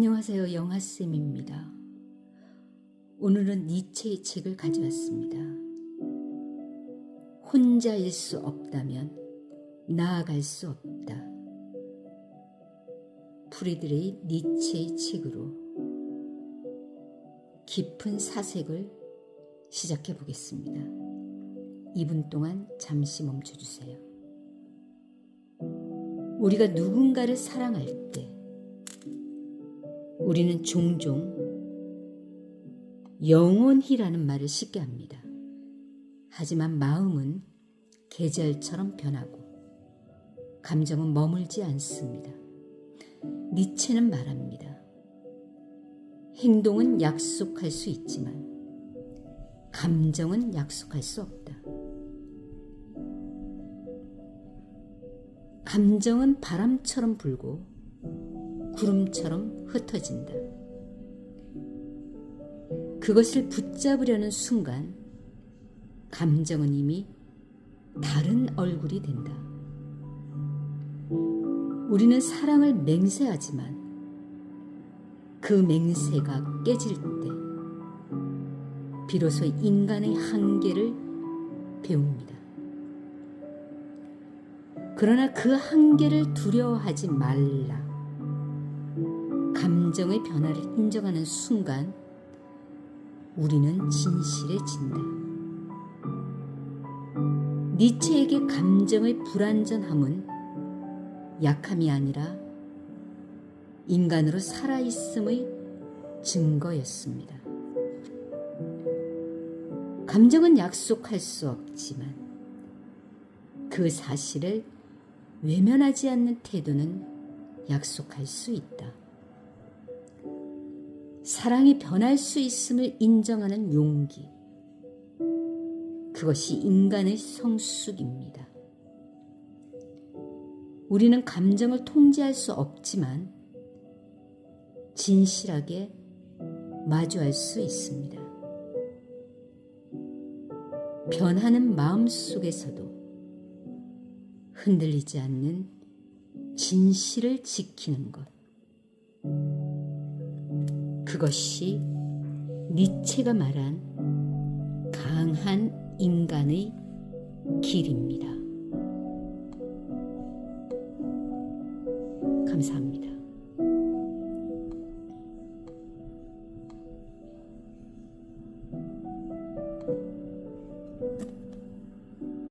안녕하세요. 영하쌤입니다. 오늘은 니체의 책을 가져왔습니다. 혼자일 수 없다면 나아갈 수 없다. 프리드레이 니체의 책으로 깊은 사색을 시작해 보겠습니다. 2분 동안 잠시 멈춰 주세요. 우리가 누군가를 사랑할 때 우리는 종종 영원히라는 말을 쉽게 합니다. 하지만 마음은 계절처럼 변하고 감정은 머물지 않습니다. 니체는 말합니다. 행동은 약속할 수 있지만 감정은 약속할 수 없다. 감정은 바람처럼 불고 구름처럼 흩어진다. 그것을 붙잡으려는 순간 감정은 이미 다른 얼굴이 된다. 우리는 사랑을 맹세하지만 그 맹세가 깨질 때 비로소 인간의 한계를 배웁니다. 그러나 그 한계를 두려워하지 말라. 감정의 변화를 인정하는 순간 우리는 진실해진다. 니체에게 감정의 불완전함은 약함이 아니라 인간으로 살아있음의 증거였습니다. 감정은 약속할 수 없지만 그 사실을 외면하지 않는 태도는 약속할 수 있다. 사랑이 변할 수 있음을 인정하는 용기. 그것이 인간의 성숙입니다. 우리는 감정을 통제할 수 없지만 진실하게 마주할 수 있습니다. 변하는 마음 속에서도 흔들리지 않는 진실을 지키는 것. 그것이 니체가 말한 강한 인간의 길입니다. 감사합니다.